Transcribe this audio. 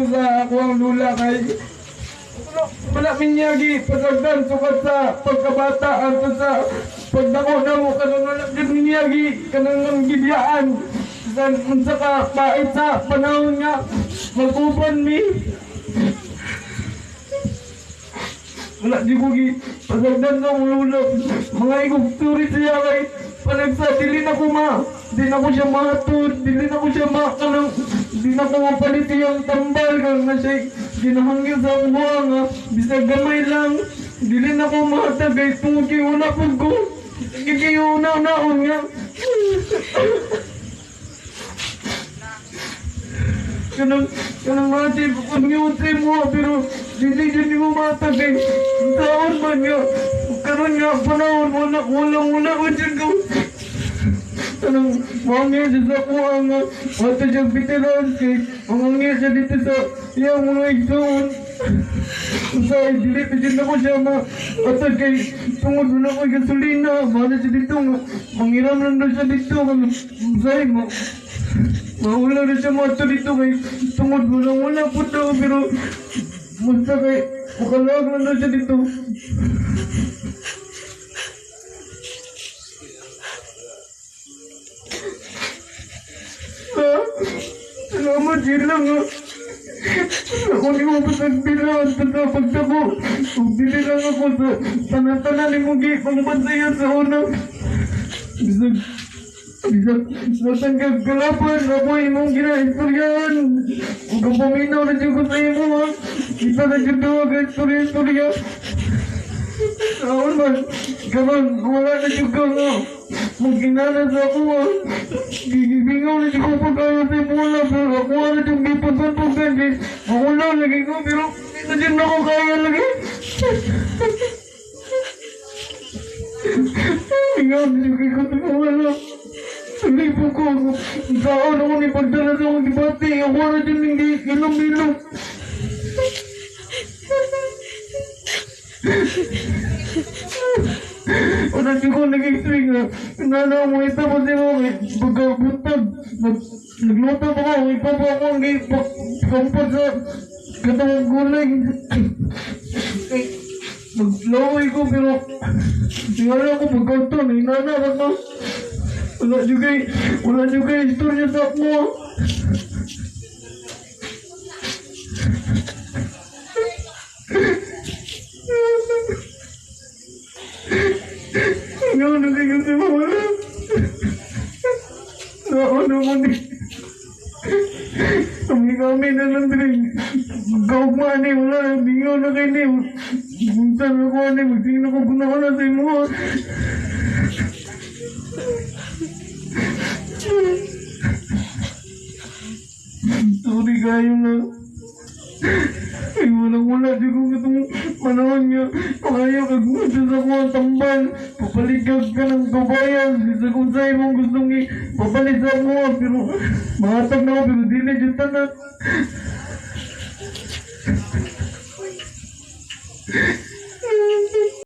ko sa ako ang lula kay wala, minyagi pasagdan sukat sa pagkabata ato sa pagdako na mo kanang wala din minyagi kanang ang gibiyaan sa unsa ka pait sa panahon nga magkupan mi. Wala di ko gi pasagdan na lula. Mga igog turi siya kay panagsa na ko ma di na ko siya mahatod dili na ko siya ma na mapalit yung tambal kang na siya ginahangil sa buha nga bisag gamay lang. Dili na ko mahatag kay tungod kay una po ko naon nga kanang kanang mati kung niutri mo pero dili dili mo matag kay taon man nga karon nga panahon wala wala wala ko dyan ko Anong mangya siya sa kuha nga Wata siya bitiran kay Mangya siya dito sa Iyang mga igsoon Sa dili pa dyan ako siya ma At kay Tungod mo na ko gasolina Mana siya dito nga Mangiram lang na siya dito Say mo Mahula na siya mga dito kay Tungod mo na wala po daw Pero Basta kay Makalag lang na siya dito Salamat din lang ha. Ako ni mo pa nagbilang sa pagtako. Kung dili lang ako sa tanan-tanan ni mo gi pangbansayan sa una. Bisag Bisag Nasaan ka galapan Ako imong ginaistoryahan Huwag kang paminaw na dyan ko sa imo ha Kita na dyan daw ang istorya-istorya Saan man Kaman wala na dyan ka nga Magkinala sa ako ha Gigibingaw na dyan ko pagkaya sa imo wala Pero ako na dyan gipasan-pasan Kaya ako lang lagi ko Pero hindi na dyan ako kaya lagi Ikaw, hindi ko ito wala. Libo ko ako. Saan ako ni pagdala sa akong debate. Ako na din hindi ilong-ilong. Wala di ko nag-explain na. Nana mo ito mo si mo. Pagkabuntag. Nagluto pa ko. Ikaw pa ako ang ikampad sa katawang gulay. Maglaway ko pero tingala ko magkanto. Nana ba na? Wala juga wala juga istorya sa ako. Ngayon na kayo si Mama. Naano mo ni... Kami kami na lang din. Gawag mo ani, wala. Bingaw na kayo ni. Buntan ako ani, magtingin ako guna ko na sa imo. Sorry kayo na. Di ko itong panahon niya. Kaya kagmutin sa ko ang tambal. Papaligag ka ng kabayan. Sa kung sa imong gustong i papalit sa mo. Pero mahatag na ako. Pero di na dyan tanan.